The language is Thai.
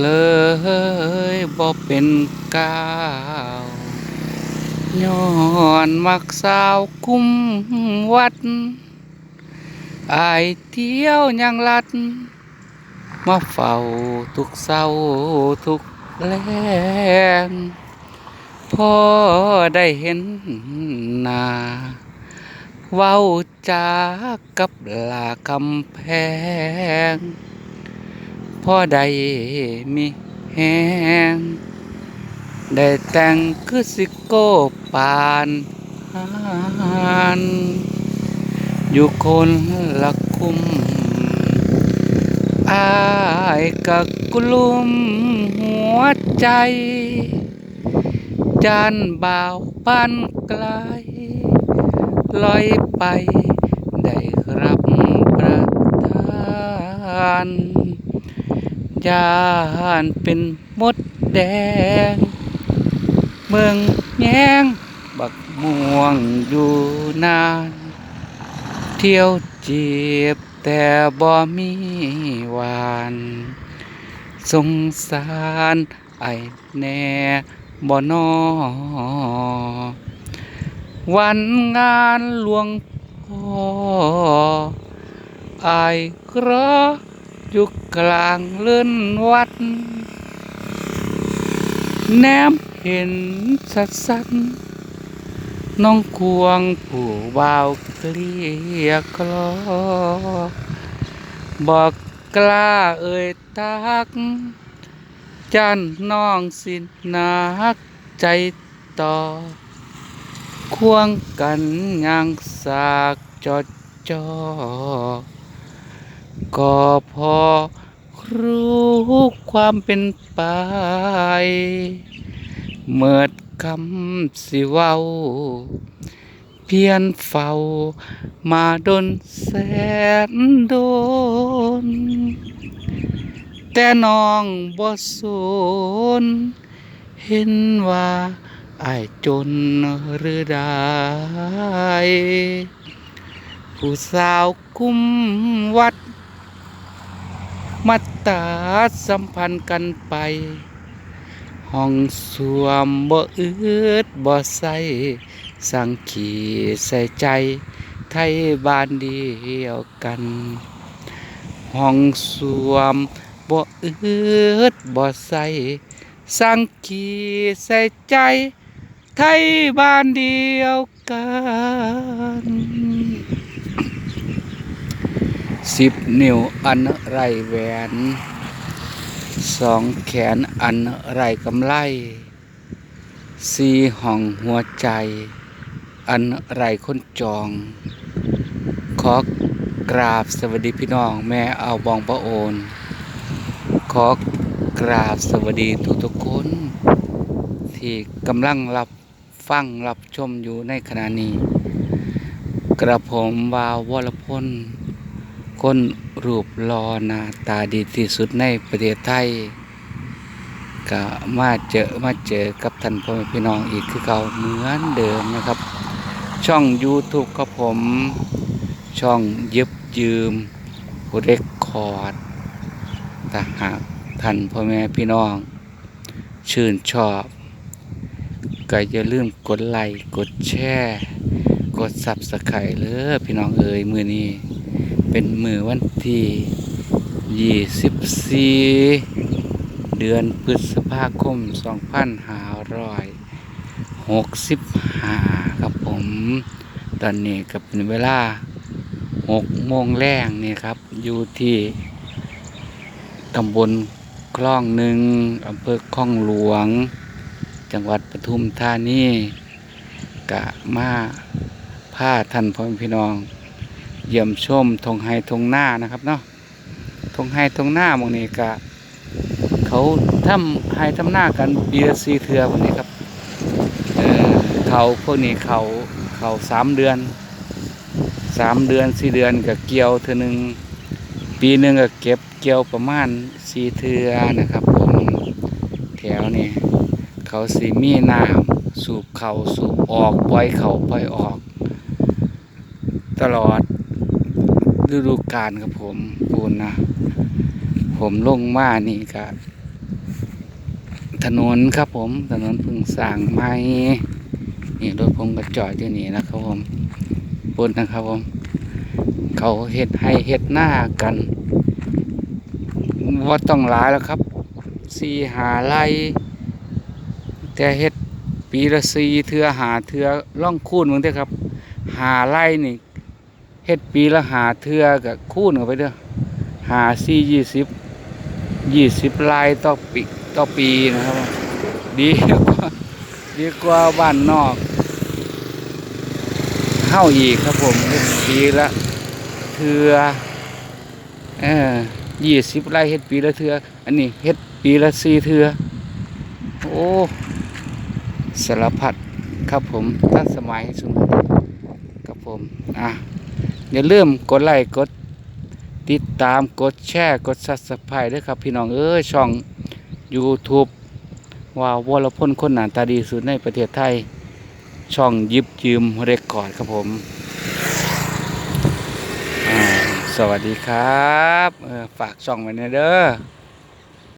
เลยบ่เป็นก้าวย้อนมักสาวคุ้มวัดอายเที่ยวยังลัด มาเฝ้าทุกเศร้าทุกแรงพอได้เห็นหน้าเว้าจากับลาคำแพง พ่อใดมีแหงได้แต่งคือสิโก้ปานหานอยู่คนละคุมอายกักกลุ่มหัวใจ จานบ่าวปานไกลลอยไปได้รับประทาน ยานเป็นมดแดง เมืองแยงบักม่วงอยู่นาน เที่ยวจีบแต่บ่มีหวาน สงสารไอแน่บ่นอวันงานหลวงพ่อไอครา อยู่กลางเลื่อนวัด แนมเห็นสัดสันน้องควงผู้บ่าวเกลียกลอบอกกล้าเอ่ยตัก จันน้องสินนักใจต่อ ควงกันย่างสากจอดจอ ก็พอรู้ความเป็นไป เมื่อคำสิเว้า เพียนเฝ้า มาดนแสนโดน แต่น้องบ่สนเห็นว่าอายจนหรือได้ผู้สาวคุ้มวัด มาตราสัมพันธ์กันไป ห้องสวมบ่อืดบ่ใส่สังขีใส่ใจ ไทยบ้านเดียวกัน ห้องสวมบ่อืดบ่ใส่สังขีใส่ใจ ไทยบ้านเดียวกัน สิบนิ้วอันไรแหวนสองแขนอันไรกำไลสี่ห้องหัวใจ อันไรคนจอง ขอกราบสวัสดีพี่น้อง แม่เอาบองพระโอน ขอกราบสวัสดีทุกทุกคน ที่กำลังรับฟังรับชมอยู่ในขณะนี้ กระผมวาววรพล คนรูปรอนาตาดีที่สุดในประเทศไทยก็มาเจอมาเจอกับท่านพ่อแม่พี่น้องอีกคือเก่าเหมือนเดิมนะครับ ช่อง YouTube ครับผมช่องยึบยืมเรคคอร์ดถ้าหากท่านพ่อแม่พี่น้อง ชื่นชอบก็อย่าลืมกดไลค์กดแชร์ กดซับสไครต์เลยพี่น้องเอ๋ยมือนี้ เป็นมือวันที่24เดือนพฤษภาคม2565ครับผม ตอนนี้ก็เป็นเวลา6โมงแรงนี่ครับ อยู่ที่ตำบลคลองหนึ่งอำเภอคลองหลวง จังหวัดปทุมธานีกะมาผ้าท่านพ่อแม่พี่น้อง เยี่ยมชมทงไฮทงหน้านะครับเนาะทงไฮทงหน้าหมองนี้กะเขาทำไฮทำหน้ากันปีละสี่เทือพวกนี้ครับเขาพวกนี้เขาเขาสามเดือนสามเดือนสี่เดือนกับเกี่ยวเทือหนึ่งปีหนึ่งก็เก็บเกี่ยวประมาณสี่เทือนะครับผมแถวนี้เขาสีมีน้ำสูบเขาสูบออกปล่อยเขาปล่อยออก ตลอด ฤดูกาลครับผมพูนนะ ผมลงมานี่ก็ถนนครับผมถนนเพึ่งสร้างใหม่นี่รถผมก็จอดที่นี่นะครับผมปุ่นนะครับผม เขาเฮ็ดให้เฮ็ดหน้ากันว่าต้องหลายแล้วครับสี่หาไร่แต่เฮ็ดปีละสี่เทือหาเทือล่องคูณมึงเด้ครับ หาไร่นี่ เฮ็ดปีละหาเทือกับคูณกันไปเด้อหาสี่ยี่สิบยี่สิบไร่ต่อปีต่อปีนะครับ ดีกว่าดีกว่าบ้านนอกเข้าอีกครับผมเฮ็ดปีละเทือเออยี่สิบไร่เฮ็ดปีละเทืออันนี้เฮ็ดปีละสี่เทือโอ้สารพัดครับผมทันสมัยสุดครับผมอะ อย่าลืมกดไลค์กดติดตามกดแชร์กดซับสไครต์ด้วยครับ พี่น้องเอ้ยช่อง YouTube ว่าวรพลคนหนาตาดีสุดในประเทศไทย ช่องยิบยืมเรคคอร์ดครับผมสวัสดีครับฝากช่องไว้ในเด้อ